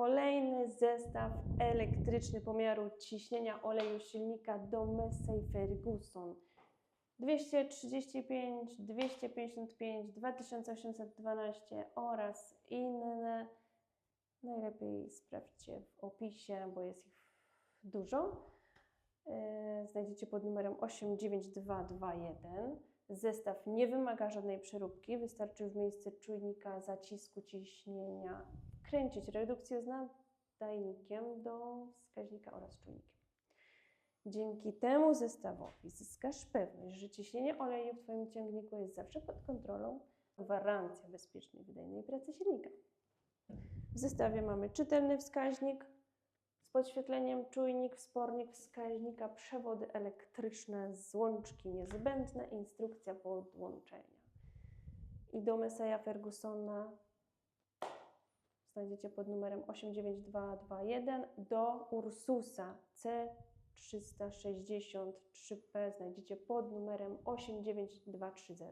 kolejny zestaw elektryczny pomiaru ciśnienia oleju silnika do Massey Ferguson. 235, 255, 2812 oraz inne. Najlepiej sprawdźcie w opisie, bo jest ich dużo. Yy, Znajdziecie pod numerem 89221. Zestaw nie wymaga żadnej przeróbki, wystarczy w miejsce czujnika zacisku ciśnienia wkręcić redukcję z nadajnikiem do wskaźnika oraz czujnikiem. Dzięki temu zestawowi zyskasz pewność, że ciśnienie oleju w Twoim ciągniku jest zawsze pod kontrolą. Gwarancja bezpiecznej, wydajnej pracy silnika. W zestawie mamy czytelny wskaźnik z podświetleniem, czujnik, wspornik wskaźnika, przewody elektryczne, złączki niezbędne, instrukcja podłączenia. I do Messiah Fergusona znajdziecie pod numerem 89221 do Ursusa C363P znajdziecie pod numerem 89230.